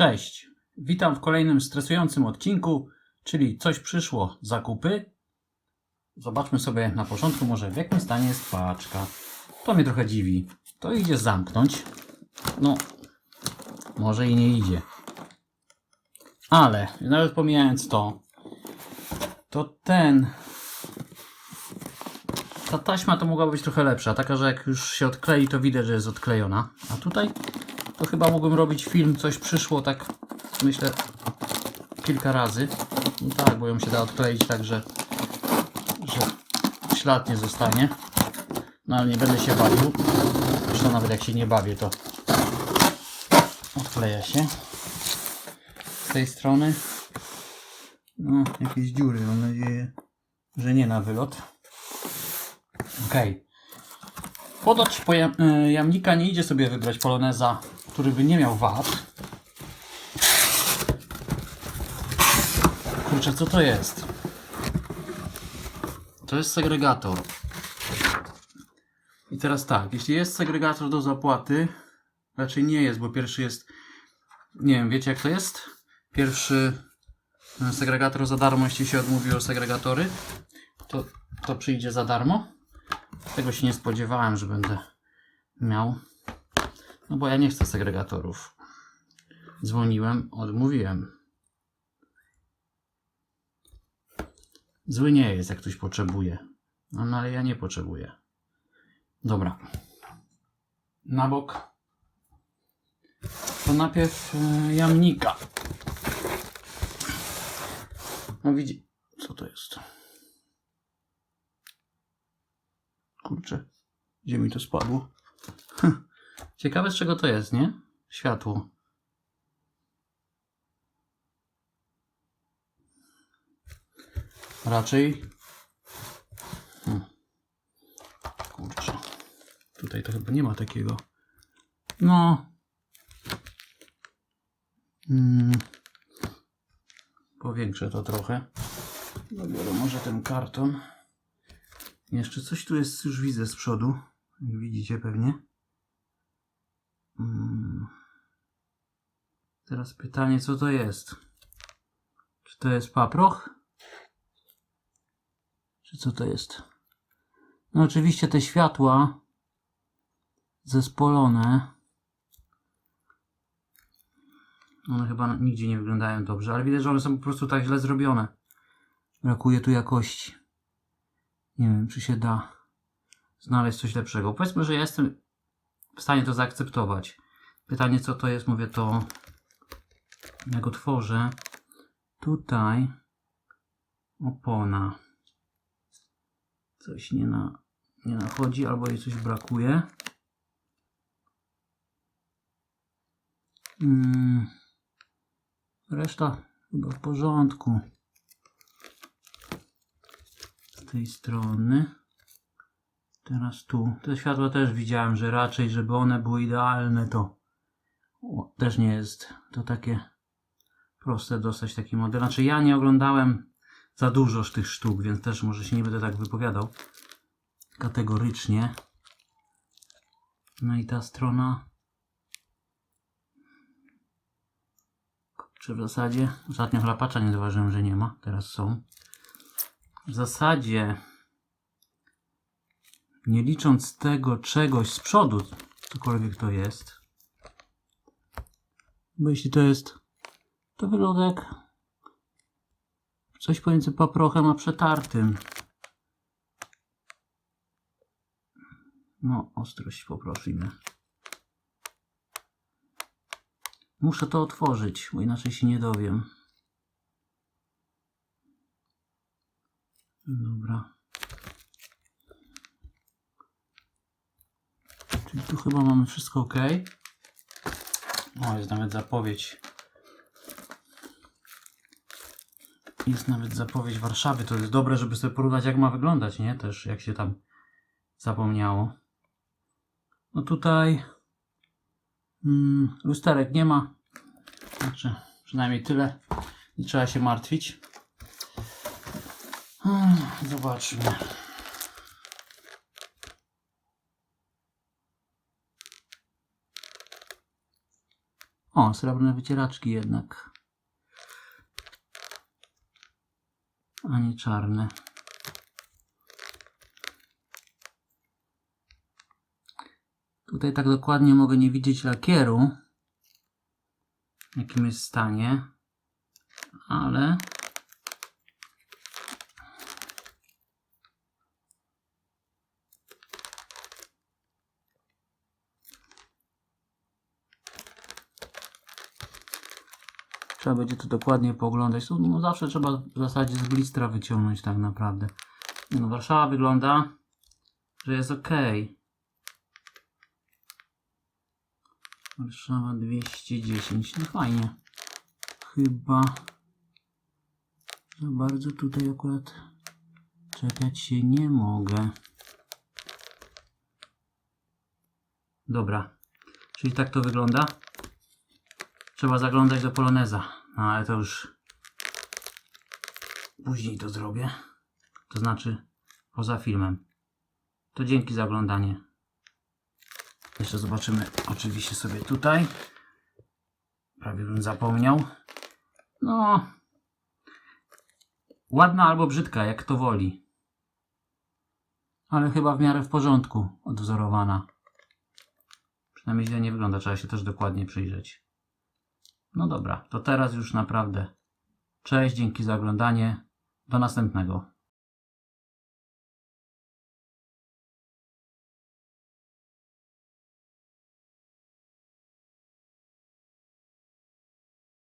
Cześć, witam w kolejnym stresującym odcinku, czyli coś przyszło, zakupy. Zobaczmy sobie na początku może w jakim stanie jest paczka. To mnie trochę dziwi. To idzie zamknąć. No, może i nie idzie. Ale, nawet pomijając to, to ten... Ta taśma to mogła być trochę lepsza, taka, że jak już się odklei, to widać, że jest odklejona. A tutaj to chyba mógłbym robić film, coś przyszło tak, myślę, kilka razy. No tak, bo ją się da odkleić tak, że, że ślad nie zostanie. No ale nie będę się bawił. Zresztą nawet jak się nie bawię, to odkleja się. Z tej strony no, jakieś dziury, mam nadzieję, że nie na wylot. Okej. Podać pojam- y, jamnika nie idzie sobie wybrać poloneza, który by nie miał wad. Kurczę, co to jest? To jest segregator. I teraz tak, jeśli jest segregator do zapłaty, raczej nie jest, bo pierwszy jest, nie wiem, wiecie jak to jest? Pierwszy y, segregator za darmo, jeśli się odmówiło segregatory, to, to przyjdzie za darmo. Tego się nie spodziewałem, że będę miał. No bo ja nie chcę segregatorów. Dzwoniłem, odmówiłem. Zły nie jest, jak ktoś potrzebuje. No, no ale ja nie potrzebuję. Dobra. Na bok. To najpierw e, jamnika. No widzi. Co to jest? Kurczę. Gdzie mi to spadło? Hm. Ciekawe z czego to jest, nie? Światło. Raczej. Hmm. Kurczę. Tutaj to chyba nie ma takiego. No. Hmm. Powiększę to trochę. Dobiorę może ten karton. Jeszcze coś tu jest, już widzę z przodu. Widzicie pewnie. Mm. Teraz pytanie, co to jest? Czy to jest paproch? Czy co to jest? No oczywiście te światła zespolone. One chyba nigdzie nie wyglądają dobrze, ale widać, że one są po prostu tak źle zrobione. Brakuje tu jakości. Nie wiem, czy się da znaleźć coś lepszego. Powiedzmy, że ja jestem w stanie to zaakceptować. Pytanie, co to jest, mówię to, jak otworzę. Tutaj opona. Coś nie, na, nie nachodzi, albo jej coś brakuje. Mm. Reszta chyba w porządku z tej strony. Teraz tu. Te światła też widziałem, że raczej, żeby one były idealne, to o, też nie jest to takie proste dostać taki model. Znaczy ja nie oglądałem za dużo tych sztuk, więc też może się nie będę tak wypowiadał kategorycznie. No i ta strona czy w zasadzie ostatnio chlapacza nie zauważyłem, że nie ma, teraz są. W zasadzie nie licząc tego czegoś z przodu, cokolwiek to jest, bo jeśli to jest, to wygląda jak coś pomiędzy paprochem a przetartym. No, ostrość poprosimy. Muszę to otworzyć, bo inaczej się nie dowiem. Dobra. Czyli tu chyba mamy wszystko ok. O, jest nawet zapowiedź. Jest nawet zapowiedź Warszawy. To jest dobre, żeby sobie porównać, jak ma wyglądać, nie? Też jak się tam zapomniało. No tutaj mm, lusterek nie ma. Znaczy, przynajmniej tyle. Nie trzeba się martwić. Zobaczmy. O, srebrne wycieraczki jednak. A nie czarne. Tutaj tak dokładnie mogę nie widzieć lakieru, w jakim jest stanie, ale trzeba będzie to dokładnie pooglądać. No, zawsze trzeba w zasadzie z blistra wyciągnąć tak naprawdę. No, Warszawa wygląda, że jest ok. Warszawa 210. No fajnie. Chyba za bardzo tutaj akurat czepiać się nie mogę. Dobra. Czyli tak to wygląda. Trzeba zaglądać do Poloneza. No ale to już później to zrobię. To znaczy poza filmem. To dzięki za oglądanie. Jeszcze zobaczymy oczywiście sobie tutaj. Prawie bym zapomniał. No. Ładna albo brzydka, jak to woli. Ale chyba w miarę w porządku odwzorowana. Przynajmniej źle nie wygląda, trzeba się też dokładnie przyjrzeć. No dobra, to teraz już naprawdę. Cześć, dzięki za oglądanie. Do następnego.